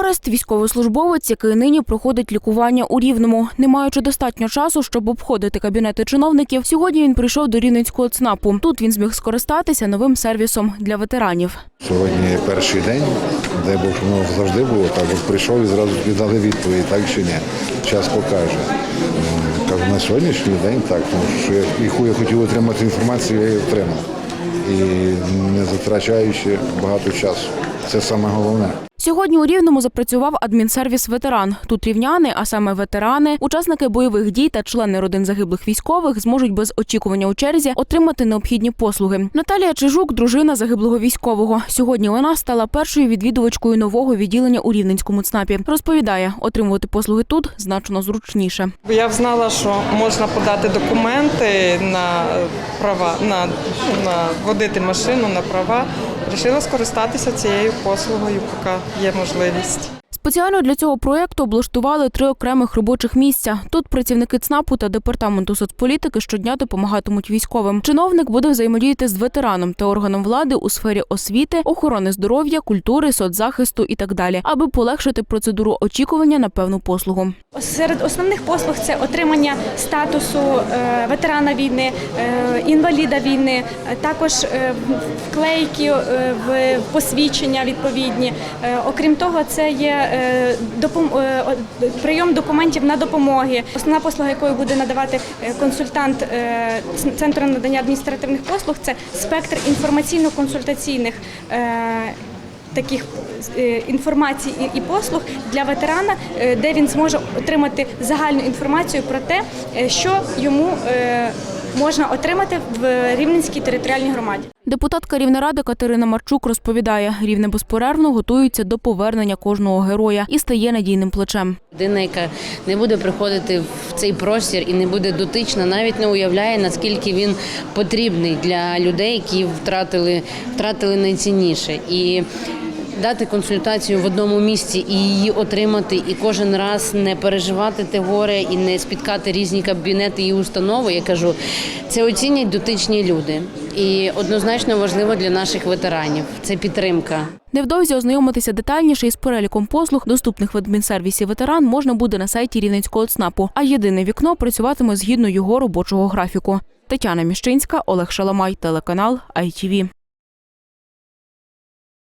Орест військовослужбовець, який нині проходить лікування у Рівному. Не маючи достатньо часу, щоб обходити кабінети чиновників, сьогодні він прийшов до Рівненського ЦНАПу. Тут він зміг скористатися новим сервісом для ветеранів. Сьогодні перший день, Бог, щоб воно завжди було так. От прийшов і зразу віддали відповідь, так чи ні. Час покаже. Кажу, на сьогоднішній день так, тому що яку я хотів отримати інформацію, я її отримав. І не затрачаючи багато часу. Це саме головне. Сьогодні у Рівному запрацював адмінсервіс ветеран. Тут рівняни, а саме ветерани, учасники бойових дій та члени родин загиблих військових зможуть без очікування у черзі отримати необхідні послуги. Наталія Чижук, дружина загиблого військового. Сьогодні вона стала першою відвідувачкою нового відділення у Рівненському ЦНАПі. Розповідає, отримувати послуги тут значно зручніше. Я взнала, що можна подати документи на права на, на водити машину на права. Рішила скористатися цією послугою, поки є можливість. Спеціально для цього проєкту облаштували три окремих робочих місця. Тут працівники ЦНАПу та департаменту соцполітики щодня допомагатимуть військовим. Чиновник буде взаємодіяти з ветераном та органом влади у сфері освіти, охорони здоров'я, культури, соцзахисту і так далі, аби полегшити процедуру очікування на певну послугу. Серед основних послуг це отримання статусу е, ветерана війни, е, інваліда війни, е, також вклейки в посвідчення відповідні. Окрім того, це є прийом документів на допомоги. Основна послуга, якою буде надавати е, консультант е, центру надання адміністративних послуг, це спектр інформаційно-консультаційних. е, таких е, інформацій і- послуг для ветерана, е, де він зможе отримати загальну інформацію про те, е, що йому е, можна отримати в Рівненській територіальній громаді. Депутатка Рівнеради Катерина Марчук розповідає, рівне безперервно готується до повернення кожного героя і стає надійним плечем. Людина, яка не буде приходити в цей простір і не буде дотична, навіть не уявляє, наскільки він потрібний для людей, які втратили, втратили найцінніше. І дати консультацію в одному місці і її отримати, і кожен раз не переживати те горе і не спіткати різні кабінети і установи. Я кажу, це оцінять дотичні люди. І однозначно важливо для наших ветеранів. Це підтримка. Невдовзі ознайомитися детальніше із переліком послуг, доступних в адмінсервісі ветеран, можна буде на сайті Рівненського ЦНАПу, а єдине вікно працюватиме згідно його робочого графіку. Тетяна Міщинська, Олег Шаламай, телеканал ITV.